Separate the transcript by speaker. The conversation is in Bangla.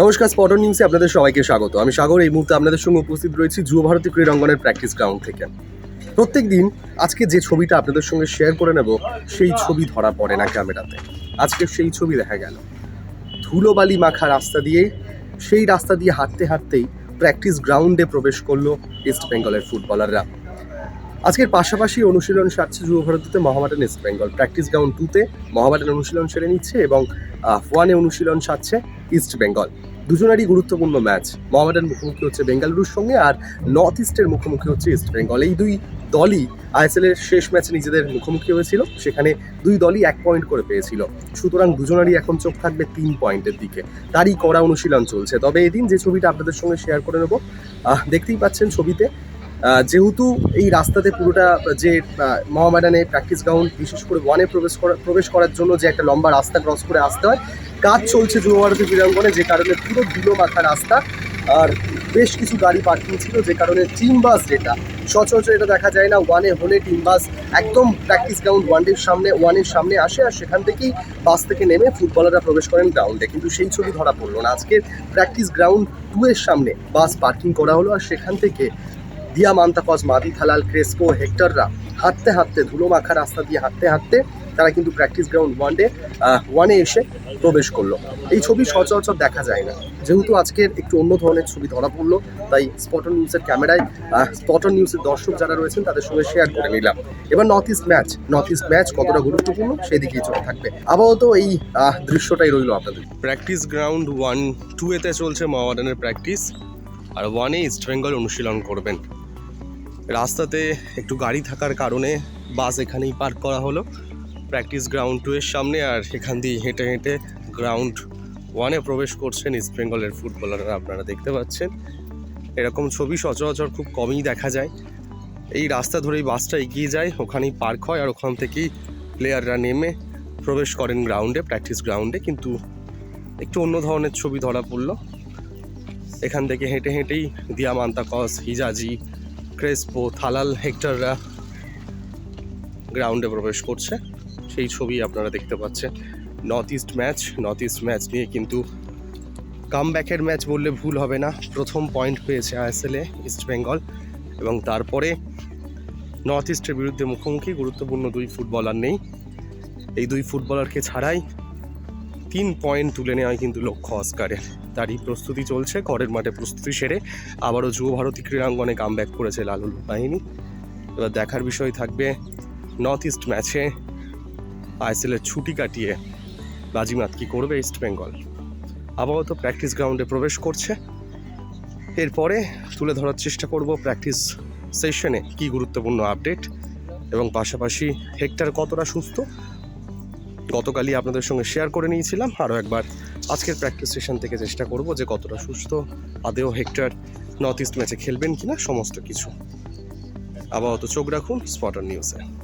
Speaker 1: নমস্কার স্পটন নিউজে আপনাদের সবাইকে স্বাগত। আমি সাগর, এই মুহূর্তে আপনাদের সঙ্গে উপস্থিত রয়েছি যুব ভারতী ক্রীড়াঙ্গনের প্র্যাকটিস গ্রাউন্ড থেকে। প্রত্যেক দিন আজকে যে ছবিটা আপনাদের সঙ্গে শেয়ার করে নেব, সেই ছবি ধরা পড়ে না ক্যামেরাতে। আজকে সেই ছবি দেখা গেল। ধুলোবালি মাখা রাস্তা দিয়ে, সেই রাস্তা দিয়ে হাঁটতে হাঁটতেই প্র্যাকটিস গ্রাউন্ডে প্রবেশ করল ইস্ট বেঙ্গলের ফুটবলাররা আজকের পাশাপাশি অনুশীলন সারছে যুব ভারতীতে Mohammedan East Bengal practice ground টুতে মহামাডান অনুশীলন সেরে নিচ্ছে এবং ওয়ানে অনুশীলন সারছে ইস্ট বেঙ্গল দুজনেরই গুরুত্বপূর্ণ ম্যাচ মোহামেডান মুখোমুখি হচ্ছে বেঙ্গালুরুর সঙ্গে আর নর্থ ইস্টের মুখোমুখি হচ্ছে ইস্ট বেঙ্গল এই দুই দলই আইএসএল এর শেষ ম্যাচে নিজেদের মুখোমুখি হয়েছিল। সেখানে দুই দলই এক পয়েন্ট করে পেয়েছিল। সুতরাং দুজনেরই এখন চোখ থাকবে তিন পয়েন্টের দিকে। তারই কড়া অনুশীলন চলছে। তবে এদিন যে ছবিটা আপনাদের সঙ্গে শেয়ার করে নেব দেখতেই পাচ্ছেন ছবিতে যেহেতু এই রাস্তাতে পুরোটা যে মহামেডানে প্র্যাকটিস গ্রাউন্ড বিশেষ করে ওয়ানে প্রবেশ করা প্রবেশ করার জন্য যে একটা লম্বা রাস্তা ক্রস করে আসতে হয় কাজ চলছে যুব ভারতী ক্রীড়াঙ্গনে, যে কারণে পুরো ধুলো মাখা রাস্তা আর বেশ কিছু গাড়ি পার্কিং ছিল, যে কারণে টিম বাস যেটা। সচরাচর এটা দেখা যায় না ওয়ানে হলে টিম বাস একদম প্র্যাকটিস গ্রাউন্ড ওয়ানের সামনে ওয়ানের সামনে আসে আর সেখান থেকেই বাস থেকে নেমে ফুটবলাররা প্রবেশ করেন গ্রাউন্ডে কিন্তু সেই ছবি ধরা পড়ল না। আজকের প্র্যাকটিস গ্রাউন্ড টু এর সামনে বাস পার্কিং করা হলো আর সেখান থেকে দিয়া মান্তাকস মাদি থালাল ক্রেসকো, হেক্টররা হাঁটতে হাঁটতে ধুলো মাখা রাস্তা দিয়ে হাঁটতে হাঁটতে তারা কিন্তু প্র্যাকটিস গ্রাউন্ড ওয়ানডে ওয়ানে এসে প্রবেশ করল। এই ছবি সচরাচর দেখা যায় না। যেহেতু আজকের একটু অন্য ধরনের ছবি ধরা পড়ল, তাই স্পটন নিউজের ক্যামেরায় স্পটন নিউজের দর্শক যারা রয়েছেন, তাদের সঙ্গে শেয়ার করে নিলাম। এবার north east match north east match কতটা গুরুত্বপূর্ণ সেদিকেই চলে থাকবে। আপাতত এই দৃশ্যটাই রইল আপনাদের। প্র্যাকটিস গ্রাউন্ড ওয়ান টু এতে চলছে মহামাডানের প্র্যাকটিস আর ওয়ানে ইস্ট বেঙ্গল অনুশীলন করবেন। রাস্তাতে একটু গাড়ি থাকার কারণে বাস এখানেই পার্ক করা হলো। প্র্যাকটিস গ্রাউন্ড টু এর সামনে আর এখান দিয়ে হেঁটে হেঁটে গ্রাউন্ড ওয়ানে প্রবেশ করছেন ইস্ট বেঙ্গলের ফুটবলাররা আপনারা দেখতে পাচ্ছেন। এরকম ছবি সচরাচর খুব কমই দেখা যায়। এই রাস্তা ধরেই বাসটা এগিয়ে যায়, ওখানেই পার্ক হয় আর ওখান থেকেই প্লেয়াররা নেমে প্রবেশ করেন গ্রাউন্ডে প্র্যাকটিস গ্রাউন্ডে কিন্তু একটু অন্য ধরনের ছবি ধরা পড়ল। এখান থেকে হেঁটে হেঁটেই দিয়ামান্তা কস হিজাজি ক্রেসপো থালাল হেক্টররা গ্রাউন্ডে প্রবেশ করছে। সেই ছবি আপনারা দেখতে পাচ্ছেন। North east match north east match নিয়ে কিন্তু কাম ব্যাকের ম্যাচ বললে ভুল হবে না। প্রথম পয়েন্ট পেয়েছে আইএসএলে ইস্ট বেঙ্গল এবং তারপরে নর্থ ইস্টের বিরুদ্ধে মুখোমুখি, গুরুত্বপূর্ণ দুই ফুটবলার নেই। এই দুই ফুটবলারকে ছাড়াই তিন পয়েন্ট তুলে নেওয়াই কিন্তু লক্ষ্য অস্কারের তারই প্রস্তুতি চলছে, ঘরের মাঠে প্রস্তুতি সেরে। আবারও যুব ভারতী ক্রীড়াঙ্গনে কাম ব্যাক করেছে লালুল বাহিনী। এবার দেখার বিষয় থাকবে নর্থ ইস্ট ম্যাচে আইএসএলের ছুটি কাটিয়ে বাজিমাত কি করবে ইস্ট বেঙ্গল আপাতত প্র্যাকটিস গ্রাউন্ডে প্রবেশ করছে। এরপরে তুলে ধরার চেষ্টা করব প্র্যাকটিস সেশনে কি গুরুত্বপূর্ণ আপডেট এবং পাশাপাশি হেক্টর কতটা সুস্থ? গতকালই আপনাদের সঙ্গে শেয়ার করে নিয়েছিলাম। আরও একবার আজকের প্র্যাকটিস সেশন থেকে চেষ্টা করব যে কতটা সুস্থ, আদেও হেক্টর নর্থ ইস্ট ম্যাচে খেলবেন কিনা, সমস্ত কিছু। আপাতত চোখ রাখুন স্পটার নিউজে